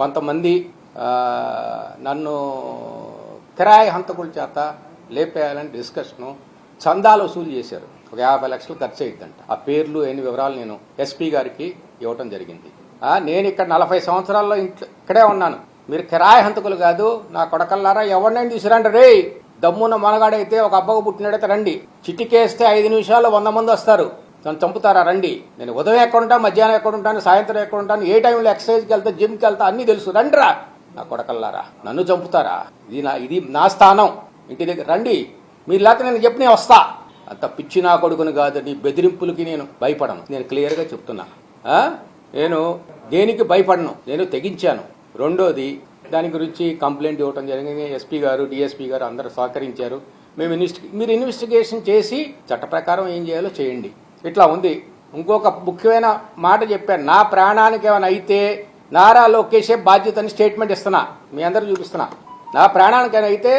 కొంతమంది నన్ను కిరాయి హంతకుల చేత లేపేయాలని డిస్కషను చందాలు వసూలు చేశారు. ఒక యాభై లక్షలు ఖర్చు అయ్యిందంట ఆ పేర్లు ఎన్ని వివరాలు నేను ఎస్పీ గారికి ఇవ్వటం జరిగింది. నేను ఇక్కడ నలభై సంవత్సరాల్లో ఇంట్లో ఇక్కడే ఉన్నాను. మీరు కిరాయి హంతకులు కాదు నా కొడకల్లారా ఎవరినైనా తీసుకురండి. రే దమ్మున్న మనగాడైతే ఒక అబ్బకు పుట్టినడైతే రండి. చిటికేస్తే ఐదు నిమిషాల్లో వంద మంది వస్తారు. నన్ను చంపుతారా? రండి. నేను ఉదయం ఎక్కడ ఉంటాను మధ్యాహ్నం ఎక్కడ ఉంటాను సాయంత్రం ఎక్కడ ఉంటాను ఏ టైంలో ఎక్సర్సైజ్కి వెళ్తా జిమ్కి వెళ్తా అన్నీ తెలుసు. రండిరా. నా కొడకల్లారా? నన్ను చంపుతారా? ఇది నా ఇది నా స్థానం. ఇంటి దగ్గర రండి. మీరు లేకపోతే నేను చెప్పి నేను వస్తా. అంత పిచ్చి నా కొడుకుని కాదు నీ బెదిరింపులకి నేను భయపడను. నేను క్లియర్గా చెప్తున్నా. నేను దేనికి భయపడను? నేను తెగించాను. రెండోది దాని గురించి కంప్లైంట్ ఇవ్వటం జరిగింది. ఎస్పీ గారు డిఎస్పీ గారు అందరూ సహకరించారు. మేము ఇన్వెస్టి మీరు ఇన్వెస్టిగేషన్ చేసి చట్ట ప్రకారం ఏం చేయాలో చేయండి. ఇట్లా ఉంది. ఇంకొక ముఖ్యమైన మాట చెప్పాను. నా ప్రాణానికి ఏమైనా అయితే నారా లోకేషే బాధ్యతని స్టేట్మెంట్ ఇస్తున్నా. మీ అందరూ చూపిస్తున్నా. నా ప్రాణానికైనా అయితే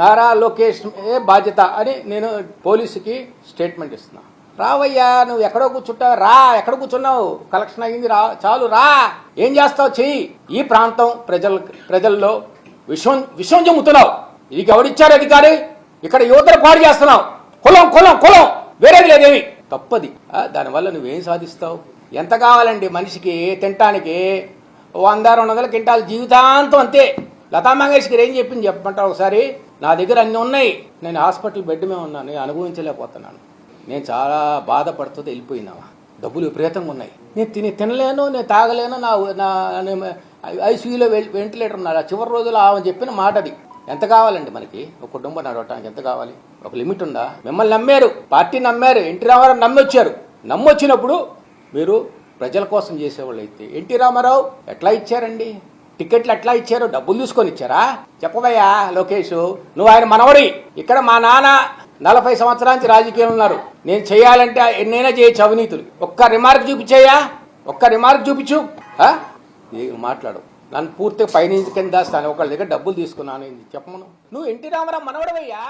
నారా లోకేష్ ఏ బాధ్యత అని నేను పోలీసుకి స్టేట్మెంట్ ఇస్తున్నా. రావయ్యా నువ్వు ఎక్కడో కూర్చుంటావు రా ఎక్కడ కూర్చున్నావు? కలెక్షన్ అయ్యింది రా చాలు రా. ఏం చేస్తావు చెయ్యి. ఈ ప్రాంతం ప్రజల ప్రజల్లో విషం విషం చెమ్ముతున్నావు ఇది ఎవరిచ్చారు అధికారి? ఇక్కడ యువతను పాడు చేస్తున్నావు. కులం కులం కులం. వేరేది లేదేమి? తప్పది. దానివల్ల నువ్వేం సాధిస్తావు? ఎంత కావాలండి మనిషికి తినటానికి? వంద రెండు వందల క్వింటాల్ జీవితాంతం అంతే. లతా మంగేష్కర్ ఏం చెప్పింది చెప్పమంటావు ఒకసారి? నా దగ్గర అన్ని ఉన్నాయి. నేను హాస్పిటల్ బెడ్ మీద ఉన్నాను నేను అనుభవించలేకపోతున్నాను. నేను చాలా బాధపడుతుంది వెళ్ళిపోయినావా? డబ్బులు విపరీతంగా ఉన్నాయి. నేను తిని తినలేను నేను తాగలేను నా నా ఐసీయూలో వెంటిలేటర్ ఉన్నారు. ఆ చివరి రోజులు ఆమె చెప్పిన మాట అది ఎంత కావాలండి మనకి? ఒక కుటుంబం నడవటానికి ఎంత కావాలి? ఒక లిమిట్ ఉందా? మిమ్మల్ని నమ్మారు పార్టీ నమ్మారు ఎన్టీ రామారావు నమ్మొచ్చారు. నమ్మొచ్చినప్పుడు మీరు ప్రజల కోసం చేసేవాళ్ళు అయితే ఎన్టీ రామారావు ఎట్లా ఇచ్చారండి? టికెట్లు ఎట్లా ఇచ్చారు? డబ్బులు తీసుకొని ఇచ్చారా? చెప్పవయ్యా లోకేష్ నువ్వు ఆయన మనవడి. ఇక్కడ మా నాన్న నలభై సంవత్సరాల రాజకీయాలు ఉన్నారు. నేను చేయాలంటే ఎన్నైనా చేయొచ్చు అవినీతులు. ఒక్క రిమార్క్ చూపించాయా ఒక్క రిమార్క్ చూపించు. మాట్లాడు. నన్ను పూర్తిగా పైనుంచి కింద దాస్తాను. ఒకళ్ళ దగ్గర డబ్బులు తీసుకున్నాను. చెప్పమను? నువ్వు ఎన్టీ రామారావు మనవడవయ్యా?